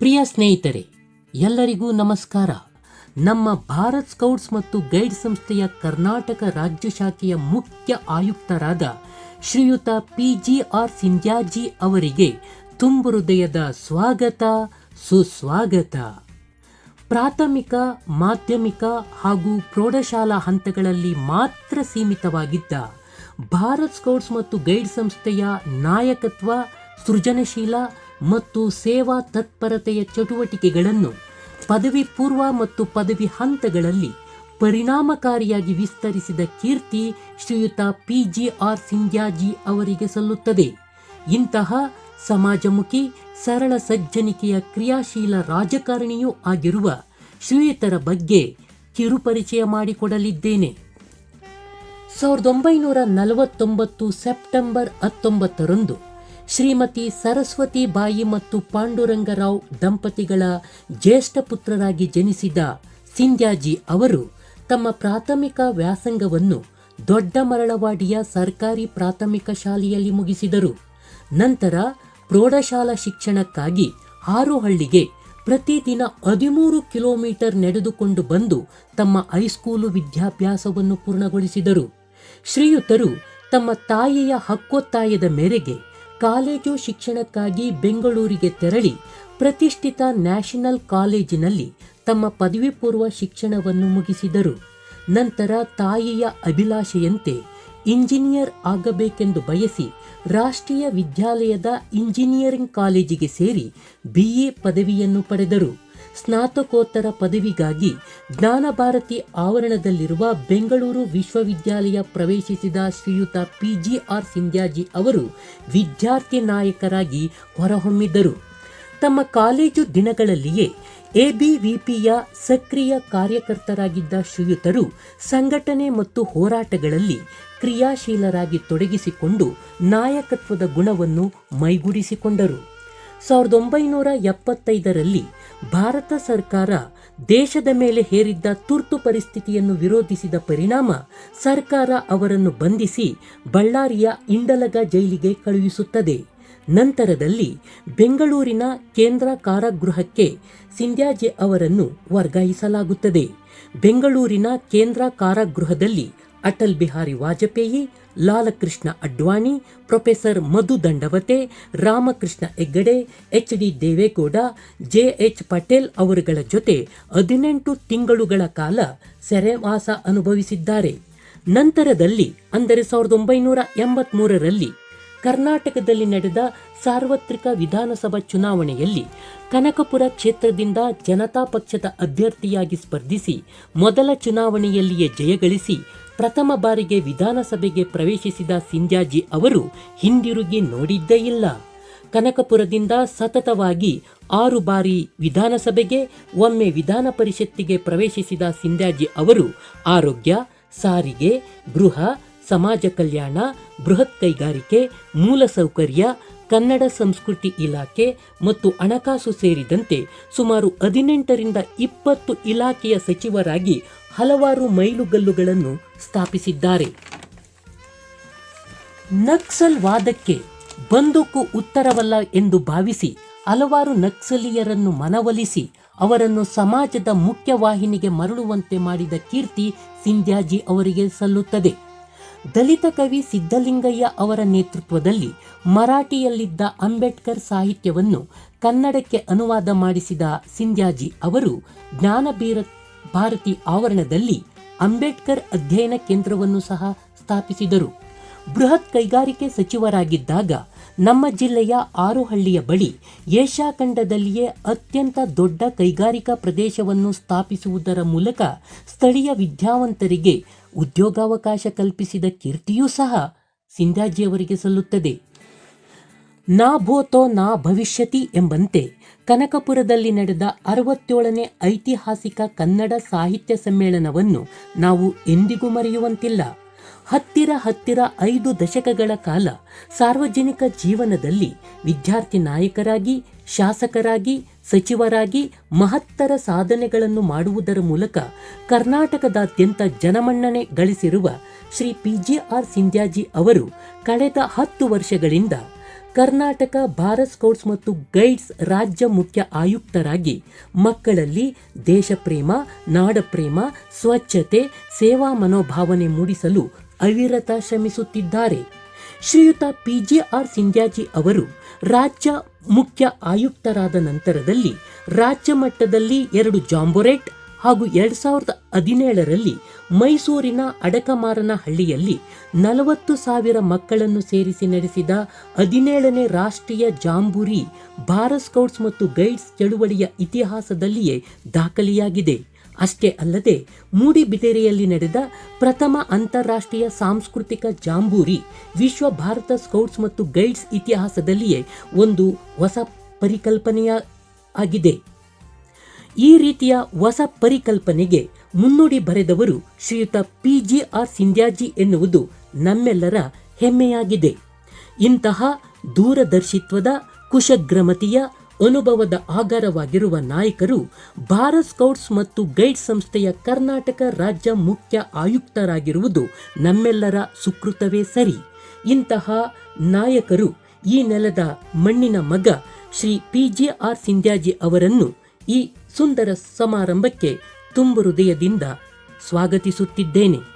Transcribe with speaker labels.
Speaker 1: ಪ್ರಿಯ ಸ್ನೇಹಿತರೆ, ಎಲ್ಲರಿಗೂ ನಮಸ್ಕಾರ. ನಮ್ಮ ಭಾರತ್ ಸ್ಕೌಟ್ಸ್ ಮತ್ತು ಗೈಡ್ ಸಂಸ್ಥೆಯ ಕರ್ನಾಟಕ ರಾಜ್ಯ ಶಾಖೆಯ ಮುಖ್ಯ ಆಯುಕ್ತರಾದ ಶ್ರೀಯುತ ಪಿ ಜಿ ಆರ್ ಸಿಂಧ್ಯಾಜಿ ಅವರಿಗೆ ತುಂಬು ಹೃದಯದ ಸ್ವಾಗತ, ಸುಸ್ವಾಗತ. ಪ್ರಾಥಮಿಕ, ಮಾಧ್ಯಮಿಕ ಹಾಗೂ ಪ್ರೌಢಶಾಲಾ ಹಂತಗಳಲ್ಲಿ ಮಾತ್ರ ಸೀಮಿತವಾಗಿದ್ದ ಭಾರತ್ ಸ್ಕೌಟ್ಸ್ ಮತ್ತು ಗೈಡ್ ಸಂಸ್ಥೆಯ ನಾಯಕತ್ವ ಸೃಜನಶೀಲ ಮತ್ತು ಸೇವಾ ತತ್ಪರತೆಯ ಚಟುವಟಿಕೆಗಳನ್ನು ಪದವಿ ಪೂರ್ವ ಮತ್ತು ಪದವಿ ಹಂತಗಳಲ್ಲಿ ಪರಿಣಾಮಕಾರಿಯಾಗಿ ವಿಸ್ತರಿಸಿದ ಕೀರ್ತಿ ಶ್ರೀಯುತ ಪಿ ಜಿ ಆರ್ ಸಿಂಧ್ಯಾಜಿ ಅವರಿಗೆ ಸಲ್ಲುತ್ತದೆ. ಇಂತಹ ಸಮಾಜಮುಖಿ, ಸರಳ ಸಜ್ಜನಿಕೆಯ ಕ್ರಿಯಾಶೀಲ ರಾಜಕಾರಣಿಯೂ ಆಗಿರುವ ಶ್ರೀಯುತರ ಬಗ್ಗೆ ಕಿರುಪರಿಚಯ ಮಾಡಿಕೊಡಲಿದ್ದೇನೆ. ಸಾವಿರದ ಒಂಬೈನೂರ ನಲವತ್ತೊಂಬತ್ತು ಸೆಪ್ಟೆಂಬರ್ ಹತ್ತೊಂಬತ್ತರಂದು ಶ್ರೀಮತಿ ಸರಸ್ವತಿ ಬಾಯಿ ಮತ್ತು ಪಾಂಡುರಂಗರಾವ್ ದಂಪತಿಗಳ ಜ್ಯೇಷ್ಠ ಪುತ್ರರಾಗಿ ಜನಿಸಿದ ಸಿಂಧ್ಯಾಜಿ ಅವರು ತಮ್ಮ ಪ್ರಾಥಮಿಕ ವ್ಯಾಸಂಗವನ್ನು ದೊಡ್ಡ ಮರಳವಾಡಿಯ ಸರ್ಕಾರಿ ಪ್ರಾಥಮಿಕ ಶಾಲೆಯಲ್ಲಿ ಮುಗಿಸಿದರು. ನಂತರ ಪ್ರೌಢಶಾಲಾ ಶಿಕ್ಷಣಕ್ಕಾಗಿ ಹಾರೋಹಳ್ಳಿಗೆ ಪ್ರತಿದಿನ ಹದಿಮೂರು ಕಿಲೋಮೀಟರ್ ನಡೆದುಕೊಂಡು ಬಂದು ತಮ್ಮ ಹೈಸ್ಕೂಲು ವಿದ್ಯಾಭ್ಯಾಸವನ್ನು ಪೂರ್ಣಗೊಳಿಸಿದರು. ಶ್ರೀಯುತರು ತಮ್ಮ ತಾಯಿಯ ಹಕ್ಕೊತ್ತಾಯದ ಮೇರೆಗೆ ಕಾಲೇಜು ಶಿಕ್ಷಣಕ್ಕಾಗಿ ಬೆಂಗಳೂರಿಗೆ ತೆರಳಿ ಪ್ರತಿಷ್ಠಿತ ನ್ಯಾಷನಲ್ ಕಾಲೇಜಿನಲ್ಲಿ ತಮ್ಮ ಪದವಿ ಪೂರ್ವ ಶಿಕ್ಷಣವನ್ನು ಮುಗಿಸಿದರು. ನಂತರ ತಾಯಿಯ ಅಭಿಲಾಷೆಯಂತೆ ಇಂಜಿನಿಯರ್ ಆಗಬೇಕೆಂದು ಬಯಸಿ ರಾಷ್ಟ್ರೀಯ ವಿದ್ಯಾಲಯದ ಇಂಜಿನಿಯರಿಂಗ್ ಕಾಲೇಜಿಗೆ ಸೇರಿ ಬಿಎ ಪದವಿಯನ್ನು ಪಡೆದರು. ಸ್ನಾತಕೋತ್ತರ ಪದವಿಗಾಗಿ ಜ್ಞಾನಭಾರತಿ ಆವರಣದಲ್ಲಿರುವ ಬೆಂಗಳೂರು ವಿಶ್ವವಿದ್ಯಾಲಯ ಪ್ರವೇಶಿಸಿದ ಶ್ರೀಯುತ ಪಿ ಜಿ ಆರ್ ಸಿಂಧ್ಯಾಜಿ ಅವರು ವಿದ್ಯಾರ್ಥಿ ನಾಯಕರಾಗಿ ಹೊರಹೊಮ್ಮಿದ್ದರು. ತಮ್ಮ ಕಾಲೇಜು ದಿನಗಳಲ್ಲಿಯೇ ಎಬಿವಿಪಿಯ ಸಕ್ರಿಯ ಕಾರ್ಯಕರ್ತರಾಗಿದ್ದ ಶ್ರೀಯುತರು ಸಂಘಟನೆ ಮತ್ತು ಹೋರಾಟಗಳಲ್ಲಿ ಕ್ರಿಯಾಶೀಲರಾಗಿ ತೊಡಗಿಸಿಕೊಂಡು ನಾಯಕತ್ವದ ಗುಣವನ್ನು ಮೈಗೂಡಿಸಿಕೊಂಡರು. ಸಾವಿರದ ಒಂಬೈನೂರ ಎಪ್ಪತ್ತೈದರಲ್ಲಿ ಭಾರತ ಸರ್ಕಾರ ದೇಶದ ಮೇಲೆ ಹೇರಿದ್ದ ತುರ್ತು ಪರಿಸ್ಥಿತಿಯನ್ನು ವಿರೋಧಿಸಿದ ಪರಿಣಾಮ ಸರ್ಕಾರ ಅವರನ್ನು ಬಂಧಿಸಿ ಬಳ್ಳಾರಿಯ ಇಂಡಲಗ ಜೈಲಿಗೆ ಕಳುಹಿಸುತ್ತದೆ. ನಂತರದಲ್ಲಿ ಬೆಂಗಳೂರಿನ ಕೇಂದ್ರ ಕಾರಾಗೃಹಕ್ಕೆ ಸಿಂಧ್ಯಾಜೆ ಅವರನ್ನು ವರ್ಗಾಯಿಸಲಾಗುತ್ತದೆ. ಬೆಂಗಳೂರಿನ ಕೇಂದ್ರ ಕಾರಾಗೃಹದಲ್ಲಿ Atal Bihari Vajpayee Lal Krishna Advani, professor Madhu Dandavate, Ramakrishna Hegde, H D Deve Gowda, J H Patel ಅವರುಗಳ ಜೊತೆ ಹದಿನೆಂಟು ತಿಂಗಳುಗಳ ಕಾಲ ಸೆರೆವಾಸ ಅನುಭವಿಸಿದ್ದಾರೆ. ನಂತರದಲ್ಲಿ ಅಂದರೆ ಸಾವಿರದ ಒಂಬೈನೂರ ಎಂಬತ್ಮೂರರಲ್ಲಿ ಕರ್ನಾಟಕದಲ್ಲಿ ನಡೆದ ಸಾರ್ವತ್ರಿಕ ವಿಧಾನಸಭಾ ಚುನಾವಣೆಯಲ್ಲಿ ಕನಕಪುರ ಕ್ಷೇತ್ರದಿಂದ ಜನತಾ ಪಕ್ಷದ ಅಭ್ಯರ್ಥಿಯಾಗಿ ಸ್ಪರ್ಧಿಸಿ ಮೊದಲ ಚುನಾವಣೆಯಲ್ಲಿಯೇ ಜಯಗಳಿಸಿ ಪ್ರಥಮ ಬಾರಿಗೆ ವಿಧಾನಸಭೆಗೆ ಪ್ರವೇಶಿಸಿದ ಸಿಂಧ್ಯಾಜಿ ಅವರು ಹಿಂದಿರುಗಿ ನೋಡಿದ್ದೇ ಇಲ್ಲ. ಕನಕಪುರದಿಂದ ಸತತವಾಗಿ ಆರು ಬಾರಿ ವಿಧಾನಸಭೆಗೆ, ಒಮ್ಮೆ ವಿಧಾನ ಪರಿಷತ್ತಿಗೆ ಪ್ರವೇಶಿಸಿದ ಸಿಂಧ್ಯಾಜಿ ಅವರು ಆರೋಗ್ಯ, ಸಾರಿಗೆ, ಗೃಹ, ಸಮಾಜ ಕಲ್ಯಾಣ, ಬೃಹತ್ ಕೈಗಾರಿಕೆ ಮೂಲಸೌಕರ್ಯ ಕನ್ನಡ ಸಂಸ್ಕೃತಿ ಇಲಾಖೆ ಮತ್ತು ಹಣಕಾಸು ಸೇರಿದಂತೆ ಸುಮಾರು ಹದಿನೆಂಟರಿಂದ ಇಪ್ಪತ್ತು ಇಲಾಖೆಯ ಸಚಿವರಾಗಿ ಹಲವಾರು ಮೈಲುಗಲ್ಲುಗಳನ್ನು ಸ್ಥಾಪಿಸಿದ್ದಾರೆ. ನಕ್ಸಲ್ ವಾದಕ್ಕೆ ಬಂದೂಕು ಉತ್ತರವಲ್ಲ ಎಂದು ಭಾವಿಸಿ ಹಲವಾರು ನಕ್ಸಲೀಯರನ್ನು ಮನವೊಲಿಸಿ ಅವರನ್ನು ಸಮಾಜದ ಮುಖ್ಯವಾಹಿನಿಗೆ ಮರಳುವಂತೆ ಮಾಡಿದ ಕೀರ್ತಿ ಸಿಂಧ್ಯಾಜಿ ಅವರಿಗೆ ಸಲ್ಲುತ್ತದೆ. ದಲಿತ ಕವಿ ಸಿದ್ದಲಿಂಗಯ್ಯ ಅವರ ನೇತೃತ್ವದಲ್ಲಿ ಮರಾಠಿಯಲ್ಲಿದ್ದ ಅಂಬೇಡ್ಕರ್ ಸಾಹಿತ್ಯವನ್ನು ಕನ್ನಡಕ್ಕೆ ಅನುವಾದ ಮಾಡಿಸಿದ ಸಿಂಧ್ಯಾಜಿ ಅವರು ಜ್ಞಾನಬೀರ ಭಾರತಿ ಆವರಣದಲ್ಲಿ ಅಂಬೇಡ್ಕರ್ ಅಧ್ಯಯನ ಕೇಂದ್ರವನ್ನು ಸಹ ಸ್ಥಾಪಿಸಿದರು. ಬೃಹತ್ ಕೈಗಾರಿಕೆ ಸಚಿವರಾಗಿದ್ದಾಗ ನಮ್ಮ ಜಿಲ್ಲೆಯ ಆರುಹಳ್ಳಿಯ ಬಳಿ ಏಷ್ಯಾ ಖಂಡದಲ್ಲಿಯೇ ಅತ್ಯಂತ ದೊಡ್ಡ ಕೈಗಾರಿಕಾ ಪ್ರದೇಶವನ್ನು ಸ್ಥಾಪಿಸುವುದರ ಮೂಲಕ ಸ್ಥಳೀಯ ವಿದ್ಯಾವಂತರಿಗೆ ಉದ್ಯೋಗಾವಕಾಶ ಕಲ್ಪಿಸಿದ ಕೀರ್ತಿಯೂ ಸಹ ಸಿಂಧ್ಯಾಜಿಯವರಿಗೆ ಸಲ್ಲುತ್ತದೆ. ನಾ ಭೂತೋ ನಾ ಭವಿಷ್ಯತಿ ಎಂಬಂತೆ ಕನಕಪುರದಲ್ಲಿ ನಡೆದ ಅರವತ್ತೇಳನೇ ಐತಿಹಾಸಿಕ ಕನ್ನಡ ಸಾಹಿತ್ಯ ಸಮ್ಮೇಳನವನ್ನು ನಾವು ಎಂದಿಗೂ ಮರೆಯುವಂತಿಲ್ಲ. ಹತ್ತಿರ ಹತ್ತಿರ ಐದು ದಶಕಗಳ ಕಾಲ ಸಾರ್ವಜನಿಕ ಜೀವನದಲ್ಲಿ ವಿದ್ಯಾರ್ಥಿ ನಾಯಕರಾಗಿ, ಶಾಸಕರಾಗಿ, ಸಚಿವರಾಗಿ ಮಹತ್ತರ ಸಾಧನೆಗಳನ್ನು ಮಾಡುವುದರ ಮೂಲಕ ಕರ್ನಾಟಕದಾದ್ಯಂತ ಜನಮನ್ನಣೆ ಗಳಿಸಿರುವ Shri P G R Sindhyaji ಅವರು ಕಳೆದ ಹತ್ತು ವರ್ಷಗಳಿಂದ ಕರ್ನಾಟಕ ಭಾರತ್ ಸ್ಕೌಟ್ಸ್ ಮತ್ತು ಗೈಡ್ಸ್ ರಾಜ್ಯ ಮುಖ್ಯ ಆಯುಕ್ತರಾಗಿ ಮಕ್ಕಳಲ್ಲಿ ದೇಶಪ್ರೇಮ, ನಾಡಪ್ರೇಮ, ಸ್ವಚ್ಛತೆ, ಸೇವಾ ಮನೋಭಾವನೆ ಮೂಡಿಸಲು ಅವಿರತ ಶ್ರಮಿಸುತ್ತಿದ್ದಾರೆ. ಶ್ರೀಯುತ ಪಿ ಸಿಂಧ್ಯಾಜಿ ಅವರು ರಾಜ್ಯ ಮುಖ್ಯ ಆಯುಕ್ತರಾದ ನಂತರದಲ್ಲಿ ರಾಜ್ಯ ಮಟ್ಟದಲ್ಲಿ ಎರಡು ಜಾಂಬೊರೆಟ್ ಹಾಗೂ ಎರಡು ಸಾವಿರದ ಹದಿನೇಳರಲ್ಲಿ ಮೈಸೂರಿನ ಅಡಕಮಾರನಹಳ್ಳಿಯಲ್ಲಿ ನಲವತ್ತು ಸಾವಿರ ಮಕ್ಕಳನ್ನು ಸೇರಿಸಿ ನಡೆಸಿದ ಹದಿನೇಳನೇ ರಾಷ್ಟ್ರೀಯ ಜಾಂಬೂರಿ ಭಾರತ್ ಸ್ಕೌಟ್ಸ್ ಮತ್ತು ಗೈಡ್ಸ್ ಚಳುವಳಿಯ ಇತಿಹಾಸದಲ್ಲಿಯೇ ದಾಖಲೆಯಾಗಿದೆ. ಅಷ್ಟೇ ಅಲ್ಲದೆ, ಮೂಡಿಬಿದಿರೆಯಲ್ಲಿ ನಡೆದ ಪ್ರಥಮ ಅಂತಾರಾಷ್ಟ್ರೀಯ ಸಾಂಸ್ಕೃತಿಕ ಜಾಂಬೂರಿ ವಿಶ್ವ ಭಾರತ ಸ್ಕೌಟ್ಸ್ ಮತ್ತು ಗೈಡ್ಸ್ ಇತಿಹಾಸದಲ್ಲಿಯೇ ಒಂದು ಹೊಸ ಪರಿಕಲ್ಪನೆಯ ಆಗಿದೆ. ಈ ರೀತಿಯ ಹೊಸ ಪರಿಕಲ್ಪನೆಗೆ ಮುನ್ನುಡಿ ಬರೆದವರು ಶ್ರೀಯುತ ಪಿ ಜಿ ಆರ್. ಸಿಂಧ್ಯಾಜಿ ಎನ್ನುವುದು ನಮ್ಮೆಲ್ಲರ ಹೆಮ್ಮೆಯಾಗಿದೆ. ಇಂತಹ ದೂರದರ್ಶಿತ್ವದ, ಕುಶಗ್ರಮತಿಯ, ಅನುಭವದ ಆಗರವಾಗಿರುವ ನಾಯಕರು ಭಾರತ್ ಸ್ಕೌಟ್ಸ್ ಮತ್ತು ಗೈಡ್ ಸಂಸ್ಥೆಯ ಕರ್ನಾಟಕ ರಾಜ್ಯ ಮುಖ್ಯ ಆಯುಕ್ತರಾಗಿರುವುದು ನಮ್ಮೆಲ್ಲರ ಸುಕೃತವೇ ಸರಿ. ಇಂತಹ ನಾಯಕರು ಈ ನೆಲದ ಮಣ್ಣಿನ ಮಗ Shri P G R. Sindhyaji ಅವರನ್ನು ಈ ಸುಂದರ ಸಮಾರಂಭಕ್ಕೆ ತುಂಬು ಹೃದಯದಿಂದ ಸ್ವಾಗತಿಸುತ್ತಿದ್ದೇನೆ.